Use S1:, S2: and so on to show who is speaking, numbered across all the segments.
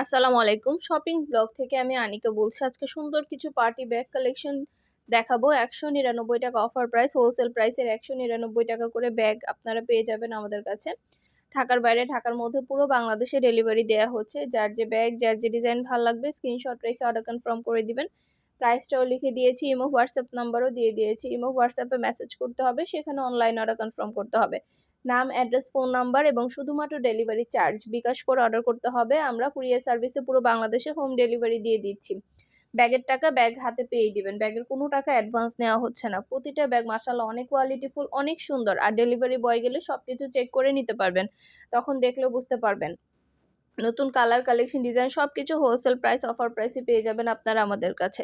S1: আসসালামু আলাইকুম। Shopping blog থেকে আমি আনিকা বলছি, আজকে সুন্দর কিছু পার্টি ব্যাগ কালেকশন দেখাবো। একশো নিরানব্বই টাকা অফার প্রাইস হোলসেল প্রাইসের একশো নিরানব্বই টাকা করে ব্যাগ আপনারা পেয়ে যাবেন আমাদের কাছে। ঢাকার বাইরে, ঢাকার মধ্যে পুরো বাংলাদেশে ডেলিভারি দেওয়া হচ্ছে। যার যে ব্যাগ, যার যে ডিজাইন ভালো লাগবে স্ক্রিনশট রেখে অর্ডার কনফার্ম করে দিবেন। প্রাইসটাও লিখে দিয়েছি ইমো হোয়াটসঅ্যাপ নাম্বারও দিয়ে দিয়েছি। ইমো হোয়াটসঅ্যাপে মেসেজ করতে হবে, সেখানে অনলাইন অর্ডার কনফার্ম করতে হবে। নাম, অ্যাড্রেস, ফোন নাম্বার এবং শুধুমাত্র ডেলিভারি চার্জ। বিকাশ করে অর্ডার করতে হবে। আমরা কুরিয়ার সার্ভিসে পুরো বাংলাদেশে হোম ডেলিভারি দিয়ে দিচ্ছি। ব্যাগের টাকা ব্যাগ হাতে পেয়ে দিবেন। ব্যাগের কোনো টাকা অ্যাডভান্স নেওয়া হচ্ছে না। প্রতিটা ব্যাগ মাসাল্লাহ অনেক কোয়ালিটিফুল অনেক সুন্দর। আর ডেলিভারি বয় গেলে সব কিছু চেক করে নিতে পারবেন। তখন দেখলেও বুঝতে পারবেন। নতুন কালার কালেকশন ডিজাইন সব কিছু হোলসেল প্রাইস অফার প্রাইসে পেয়ে যাবেন আপনারা আমাদের কাছে।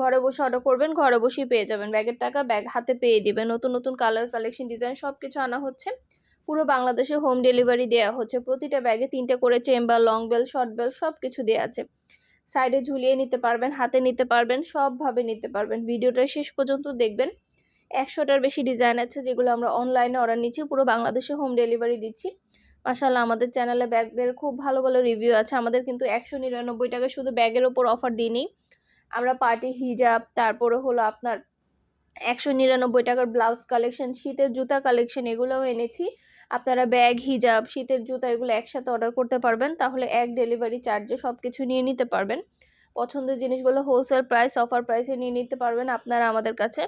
S1: ঘরে বসে অর্ডার করবেন, ঘরে বসেই পেয়ে যাবেন। ব্যাগের টাকা ব্যাগ হাতে পেয়ে দিবেন। নতুন নতুন কালার কালেকশন ডিজাইন সব কিছু আনা হচ্ছে। পুরো বাংলাদেশে হোম ডেলিভারি দেওয়া হচ্ছে। প্রতিটা ব্যাগে তিনটে করে chamber long bell short bell সব কিছু দেওয়া আছে সাইডে ঝুলিয়ে নিতে পারবেন, হাতে নিতে পারবেন, সবভাবে নিতে পারবেন। ভিডিওটা শেষ পর্যন্ত দেখবেন। একশোটার বেশি ডিজাইন আছে যেগুলো আমরা অনলাইনে অর্ডার নিচ্ছি। পুরো বাংলাদেশে হোম ডেলিভারি দিচ্ছি। মাসাল্লাহ আমাদের চ্যানেলে ব্যাগের খুব ভালো ভালো রিভিউ আছে। আমাদের কিন্তু একশো নিরানব্বই টাকা শুধু ব্যাগের ওপর অফার দিইনি। আমরা পার্টি হিজাব, তারপরে হলো আপনার একশো নিরানব্বই টাকার ব্লাউজ কালেকশন, শীতের জুতা কালেকশন এগুলোও এনেছি। আপনারা ব্যাগ, হিজাব, শীতের জুতা এগুলো একসাথে অর্ডার করতে পারবেন, তাহলে এক ডেলিভারি চার্জে সব কিছু নিয়ে নিতে পারবেন। পছন্দের জিনিসগুলো হোলসেল প্রাইস অফার প্রাইসে নিয়ে নিতে পারবেন আপনারা আমাদের কাছে।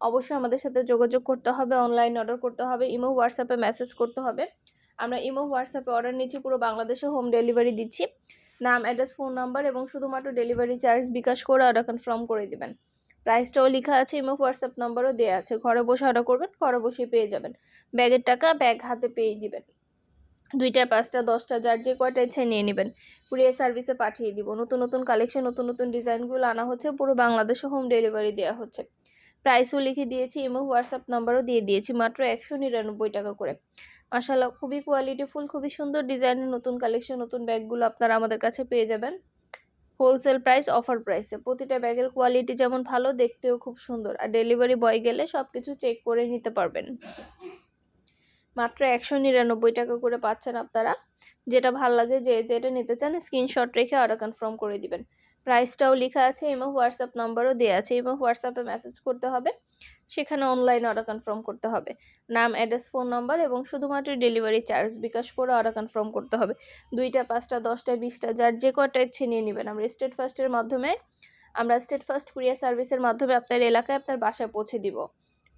S1: অবশ্যই আমাদের সাথে যোগাযোগ করতে হবে অনলাইন অর্ডার করতে হবে, ইমো হোয়াটসঅ্যাপে মেসেজ করতে হবে। আমরা ইমো হোয়াটসঅ্যাপে অর্ডার নিচ্ছি পুরো বাংলাদেশে হোম ডেলিভারি দিচ্ছি। নাম অ্যাড্রেস ফোন নাম্বার এবং শুধুমাত্র ডেলিভারি চার্জ বিকাশ করে অর্ডার কনফার্ম করে দেবেন। প্রাইসটাও লেখা আছে ইমো হোয়াটসঅ্যাপ নাম্বারও দেওয়া আছে। ঘরে বসে অর্ডার করবেন, ঘরে বসে পেয়ে যাবেন। ব্যাগের টাকা ব্যাগ হাতে পেয়ে দিবেন। দুইটা, পাঁচটা, দশটা, যার যে কয়টা ইচ্ছে নিয়ে নেবেন। কুরিয়ার সার্ভিসে পাঠিয়ে দিব। নতুন নতুন কালেকশন নতুন নতুন ডিজাইনগুলো আনা হচ্ছে, পুরো বাংলাদেশে হোম ডেলিভারি দেওয়া হচ্ছে। প্রাইসও লিখে দিয়েছি ইমো হোয়াটসঅ্যাপ নাম্বারও দিয়ে দিয়েছি, মাত্র একশো নিরানব্বই টাকা করে। মাসাল্লাহ খুবই কোয়ালিটিফুল খুবই সুন্দর ডিজাইনের নতুন কালেকশন নতুন ব্যাগগুলো আপনারা আমাদের কাছে পেয়ে যাবেন। হোলসেল প্রাইস অফার প্রাইসে প্রতিটা ব্যাগের কোয়ালিটি যেমন ভালো, দেখতেও খুব সুন্দর। আর ডেলিভারি বয় গেলে সব কিছু চেক করে নিতে পারবেন। মাত্র একশো নিরানব্বই টাকা করে পাচ্ছেন আপনারা। যেটা ভালো লাগে, যে যেটা নিতে চান স্ক্রিনশট রেখে অর্ডার কনফার্ম করে দিবেন। প্রাইসটাও লেখা আছে, এবং হোয়াটসঅ্যাপ নাম্বারও দেওয়া আছে, এবং হোয়াটসঅ্যাপে মেসেজ করতে হবে। সেখানে অনলাইন অর্ডার কনফার্ম করতে হবে। নাম অ্যাড্রেস ফোন নাম্বার এবং শুধুমাত্র ডেলিভারি চার্জ বিকাশ করে অর্ডার কনফার্ম করতে হবে। দুইটা, পাঁচটা, দশটা, বিশটা, যার যে কটা ইচ্ছে নিয়ে নেবেন। আমরা স্টেট ফার্স্টের মাধ্যমে, আমরা স্টেট ফার্স্ট কুরিয়ার সার্ভিসের মাধ্যমে আপনার এলাকায় আপনার বাসায় পৌঁছে দিব।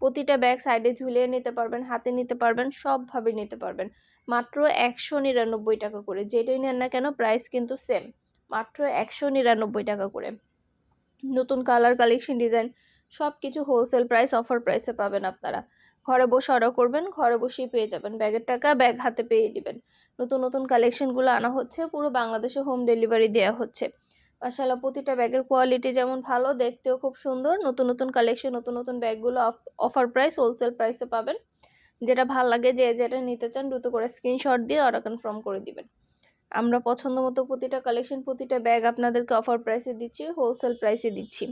S1: প্রতিটা ব্যাগ সাইডে ঝুলিয়ে নিতে পারবেন, হাতে নিতে পারবেন, সবভাবে নিতে পারবেন। মাত্র একশো নিরানব্বই টাকা করে। যেটাই নেন না কেন প্রাইস কিন্তু সেম মাত্র একশো নিরানব্বই টাকা করে। নতুন কালার কালেকশন ডিজাইন সব কিছু হোলসেল প্রাইস অফার প্রাইসে পাবেন আপনারা। ঘরে বসে অর্ডার করবেন, ঘরে বসেই পেয়ে যাবেন। ব্যাগের টাকা ব্যাগ হাতে পেয়ে দিবেন। নতুন নতুন কালেকশনগুলো আনা হচ্ছে, পুরো বাংলাদেশে হোম ডেলিভারি দেওয়া হচ্ছে। মাসাল্লাহ প্রতিটা ব্যাগের কোয়ালিটি যেমন ভালো, দেখতেও খুব সুন্দর। নতুন নতুন কালেকশন নতুন নতুন ব্যাগগুলো অফার প্রাইস হোলসেল প্রাইসে পাবেন। যেটা ভালো লাগে, যে যেটা নিতে চান, দ্রুত করে স্ক্রিনশট দিয়ে অর্ডার কনফার্ম করে দিবেন। আমরা পছন্দ মতো প্রতিটা কালেকশন প্রতিটা ব্যাগ আপনাদেরকে অফার প্রাইসে দিচ্ছি হোলসেল প্রাইসে দিচ্ছি।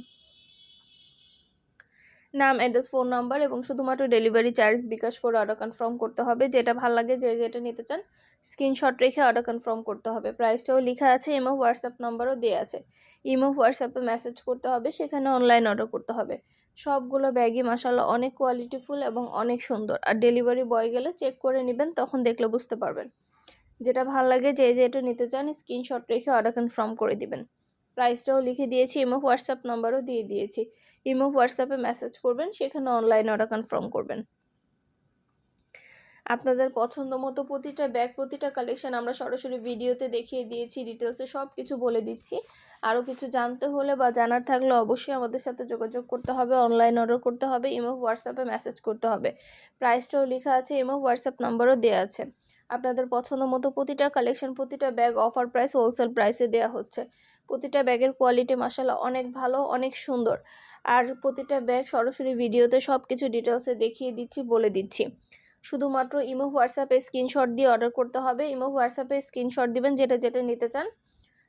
S1: নাম অ্যাড্রেস ফোন নাম্বার এবং শুধুমাত্র ডেলিভারি চার্জ বিকাশ করে অর্ডার কনফার্ম করতে হবে। যেটা ভালো লাগে যে যেটা নিতে চান স্ক্রিনশট রেখে অর্ডার কনফার্ম করতে হবে। প্রাইসটাও লেখা আছে ইমো হোয়াটসঅ্যাপ নাম্বারও দেওয়া আছে। ইমো হোয়াটসঅ্যাপে মেসেজ করতে হবে, সেখানে অনলাইন অর্ডার করতে হবে। সবগুলো ব্যাগই মাসাল্লাহ অনেক কোয়ালিটিফুল এবং অনেক সুন্দর। আর ডেলিভারি বয় গেলে চেক করে নেবেন, তখন দেখলে বুঝতে পারবেন। যেটা ভালো লাগে যে যেটা নিতে চান স্ক্রিনশট রেখে অর্ডার কনফার্ম করে দিবেন। প্রাইসটাও লিখে দিয়েছি ইমো হোয়াটসঅ্যাপ নাম্বারও দিয়ে দিয়েছি। ইমো, হোয়াটসঅ্যাপে মেসেজ করবেন, সেখানে অনলাইন অর্ডার কনফার্ম করবেন। আপনাদের পছন্দ মতো প্রতিটা ব্যাগ, প্রতিটা কালেকশন আমরা সরাসরি ভিডিওতে দেখিয়ে দিয়েছি ডিটেলসে সব কিছু বলে দিচ্ছি। আরও কিছু জানতে হলে বা জানার থাকলে অবশ্যই আমাদের সাথে যোগাযোগ করতে হবে, অনলাইন অর্ডার করতে হবে, ইমো, হোয়াটসঅ্যাপে মেসেজ করতে হবে। প্রাইসটাও লেখা আছে, ইমো, হোয়াটসঅ্যাপ নাম্বারও দেওয়া আছে। আপনাদের পছন্দ মতো প্রতিটা কালেকশন, প্রতিটা ব্যাগ অফার প্রাইস, হোলসেল প্রাইসে দেওয়া হচ্ছে। প্রতিটা ব্যাগের কোয়ালিটি মাসাল্লাহ অনেক ভালো, অনেক সুন্দর। আর প্রতিটা ব্যাগ সরাসরি ভিডিওতে সব কিছু ডিটেলসে দেখিয়ে দিচ্ছি, বলে দিচ্ছি। শুধুমাত্র ইমো, হোয়াটসঅ্যাপে স্ক্রিনশট দিয়ে অর্ডার করতে হবে। ইমো, হোয়াটসঅ্যাপে স্ক্রিনশট দিবেন, যেটা যেটা নিতে চান।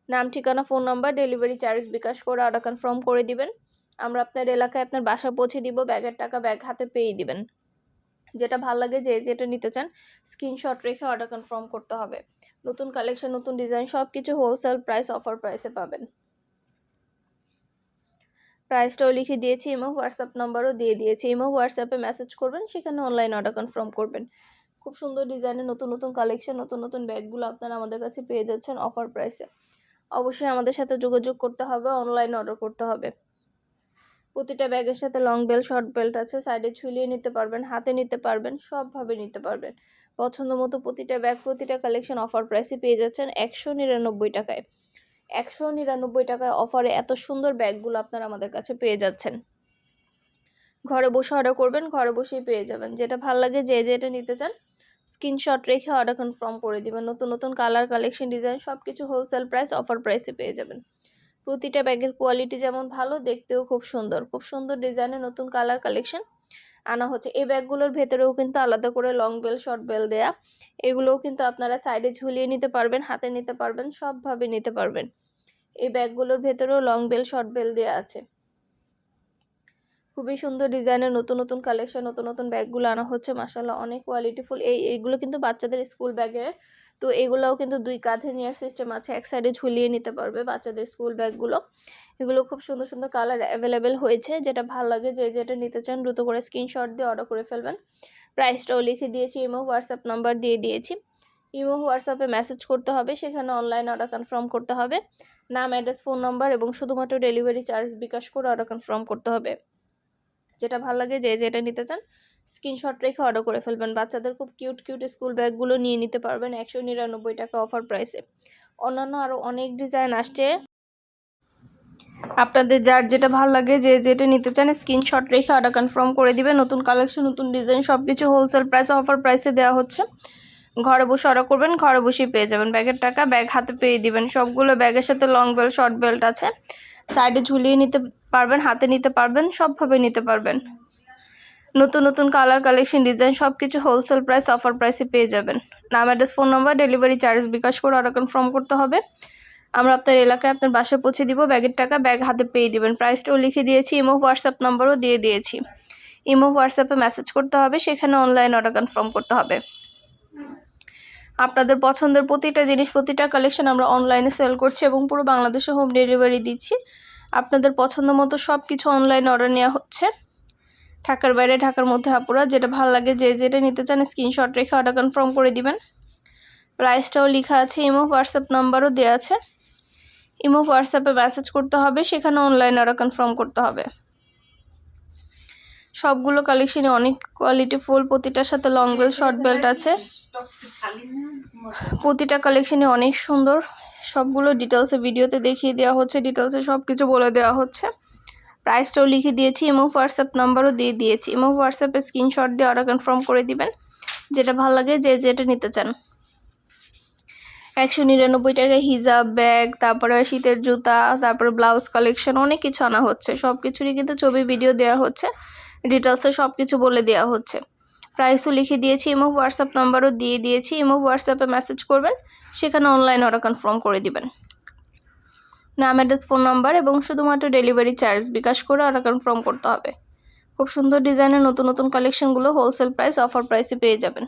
S1: নাম, ঠিকানা phone number delivery charge bKash করে অর্ডার কনফার্ম করে দিবেন। আমরা আপনার এলাকায় আপনার বাসা পৌঁছে দিব, ব্যাগের টাকা ব্যাগ হাতে পেয়ে দিবেন। যেটা ভালো লাগে যে যেটা নিতে চান স্ক্রিনশট রেখে অর্ডার কনফার্ম করতে হবে। নতুন কালেকশন নতুন ডিজাইন সব কিছু হোলসেল প্রাইস অফার প্রাইসে পাবেন। প্রাইসটাও লিখে দিয়েছি ইমো হোয়াটসঅ্যাপ নাম্বারও দিয়ে দিয়েছি। ইমো হোয়াটসঅ্যাপে মেসেজ করবেন, সেখানে অনলাইন অর্ডার কনফার্ম করবেন। খুব সুন্দর ডিজাইনের নতুন নতুন কালেকশন নতুন নতুন ব্যাগগুলো আপনারা আমাদের কাছে পেয়ে যাচ্ছেন অফার প্রাইসে অবশ্যই আমাদের সাথে যোগাযোগ করতে হবে অনলাইন অর্ডার করতে হবে। প্রতিটা ব্যাগের সাথে লং বেল্ট শর্ট বেল্ট আছে সাইডে ঝুলিয়ে নিতে পারবেন, হাতে নিতে পারবেন, সবভাবে নিতে পারবেন। পছন্দ মতো প্রতিটা ব্যাগ প্রতিটা কালেকশন অফার প্রাইসে পেয়ে যাচ্ছেন একশো নিরানব্বই টাকায়। একশো নিরানব্বই টাকায় অফারে এত সুন্দর ব্যাগগুলো আপনারা আমাদের কাছে পেয়ে যাচ্ছেন। ঘরে বসে অর্ডার করবেন, ঘরে বসেই পেয়ে যাবেন। যেটা ভালো লাগে যে যেটা নিতে চান স্ক্রিনশট রেখে অর্ডার কনফার্ম করে দিবেন। নতুন নতুন কালার কালেকশন ডিজাইন সব কিছু হোলসেল প্রাইস অফার প্রাইসে পেয়ে যাবেন। প্রতিটা ব্যাগের কোয়ালিটি যেমন ভালো, দেখতেও খুব সুন্দর। খুব সুন্দর ডিজাইনের নতুন কালার কালেকশন আনা হচ্ছে। এই ব্যাগগুলোর ভেতরেও কিন্তু আলাদা করে লং বেল শর্ট বেল দেয়া, এগুলোও কিন্তু আপনারা সাইডে ঝুলিয়ে নিতে পারবেন, হাতে নিতে পারবেন, সবভাবে নিতে পারবেন। এই ব্যাগগুলোর ভেতরেও লং বেল শর্ট বেল দেওয়া আছে। খুবই সুন্দর ডিজাইনের নতুন নতুন কালেকশন নতুন নতুন ব্যাগগুলো আনা হচ্ছে। মাসাল্লাহ অনেক কোয়ালিটিফুল এই, এইগুলো কিন্তু বাচ্চাদের স্কুল ব্যাগের তো এগুলোও কিন্তু দুই কাঁধে নেওয়ার সিস্টেম আছে। এক সাইডে ঝুলিয়ে নিতে পারবে বাচ্চাদের স্কুল ব্যাগগুলো এগুলো খুব সুন্দর সুন্দর কালার অ্যাভেলেবেল হয়েছে। যেটা ভালো লাগে যে, যেটা নিতে চান দ্রুত করে স্ক্রিনশট দিয়ে অর্ডার করে ফেলবেন। প্রাইসটাও লিখে দিয়েছি, ইমো, হোয়াটসঅ্যাপ নাম্বার দিয়ে দিয়েছি। ইমো, হোয়াটসঅ্যাপে মেসেজ করতে হবে, সেখানে অনলাইন অর্ডার কনফার্ম করতে হবে। নাম অ্যাড্রেস ফোন নাম্বার এবং শুধুমাত্র ডেলিভারি চার্জ বিকাশ করে অর্ডার কনফার্ম করতে হবে। যেটা ভালো লাগে যে, যেটা নিতে চান স্ক্রিনশট রেখে অর্ডার করে ফেলবেন। বাচ্চাদের খুব কিউট কিউট স্কুল ব্যাগগুলো নিয়ে নিতে পারবেন একশো নিরানব্বই টাকা অফার প্রাইসে অন্যান্য আরও অনেক ডিজাইন আসছে। আপনাদের যার যেটা ভালো লাগে, যে যেটা নিতে চান, স্ক্রিনশট রেখে অর্ডার কনফার্ম করে দিবেন। নতুন কালেকশন নতুন ডিজাইন সব কিছু হোলসেল প্রাইস অফার প্রাইসে দেওয়া হচ্ছে। ঘরে বসে অর্ডার করবেন, ঘরে বসেই পেয়ে যাবেন। ব্যাগের টাকা ব্যাগ হাতে পেয়ে দিবেন। সবগুলো ব্যাগের সাথে লং বেল্ট শর্ট বেল্ট আছে। সাইডে ঝুলিয়ে নিতে পারবেন, হাতে নিতে পারবেন, সবভাবে নিতে পারবেন। নতুন নতুন কালার কালেকশন ডিজাইন সব কিছু হোলসেল প্রাইস অফার প্রাইসে পেয়ে যাবেন। নাম address phone number delivery charge bKash করে অর্ডার কনফার্ম করতে হবে। আমরা আপনার এলাকায় আপনার বাসায় পৌঁছে দিব, ব্যাগের টাকা ব্যাগ হাতে পেয়ে দিবেন। প্রাইসটাও লিখে দিয়েছি ইমো হোয়াটসঅ্যাপ নাম্বারও দিয়ে দিয়েছি। ইমো হোয়াটসঅ্যাপে মেসেজ করতে হবে, সেখানে অনলাইন অর্ডার কনফার্ম করতে হবে। আপনাদের পছন্দের প্রতিটা জিনিস, প্রতিটা কালেকশন আমরা অনলাইনে সেল করছি এবং পুরো বাংলাদেশে হোম ডেলিভারি দিচ্ছি। আপনাদের পছন্দ মতো সব কিছু অনলাইন অর্ডার নেওয়া হচ্ছে। ঢাকার বাইরে, ঢাকার মধ্যে আপুরা, যেটা ভালো লাগে যে যেটা নিতে চান স্ক্রিনশট রেখে অর্ডার কনফার্ম করে দিবেন। প্রাইসটাও লেখা আছে ইমো হোয়াটসঅ্যাপ নাম্বারও দেওয়া আছে। ইমো হোয়াটসঅ্যাপে মেসেজ করতে হবে, সেখানে অনলাইন অর্ডার কনফার্ম করতে হবে। সবগুলো কালেকশনে অনেক কোয়ালিটি ফুল প্রতিটার সাথে লং বেল্ট শর্ট বেল্ট আছে। প্রতিটা কালেকশনে অনেক সুন্দর। সবগুলো ডিটেলসে ভিডিওতে দেখিয়ে দেওয়া হচ্ছে ডিটেলসে সব কিছু বলে দেওয়া হচ্ছে। প্রাইসটাও লিখে দিয়েছি ইমো হোয়াটসঅ্যাপ নাম্বারও দিয়ে দিয়েছি। ইমো হোয়াটসঅ্যাপে স্ক্রিনশট দিয়ে অর্ডার কনফার্ম করে দিবেন, যেটা ভালো লাগে যে যেটা নিতে চান। একশো নিরানব্বই টাকায় হিজাব ব্যাগ তারপরে শীতের জুতা, তারপরে ব্লাউজ কালেকশন অনেক কিছু আনা হচ্ছে। সব কিছুরই কিন্তু ছবি ভিডিও দেওয়া হচ্ছে ডিটেলসে সব কিছু বলে দেওয়া হচ্ছে। প্রাইসও লিখে দিয়েছি ইমো হোয়াটসঅ্যাপ নাম্বারও দিয়ে দিয়েছি ইমো হোয়াটসঅ্যাপে মেসেজ করবেন, সেখানে অনলাইন অর্ডার কনফার্ম করে দিবেন। নাম অ্যাড্রেস ফোন নাম্বার এবং শুধুমাত্র ডেলিভারি চার্জ বিকাশ করে আর কনফার্ম করতে হবে। খুব সুন্দর ডিজাইনের নতুন নতুন কালেকশনগুলো হোলসেল প্রাইস অফার প্রাইসে পেয়ে যাবেন।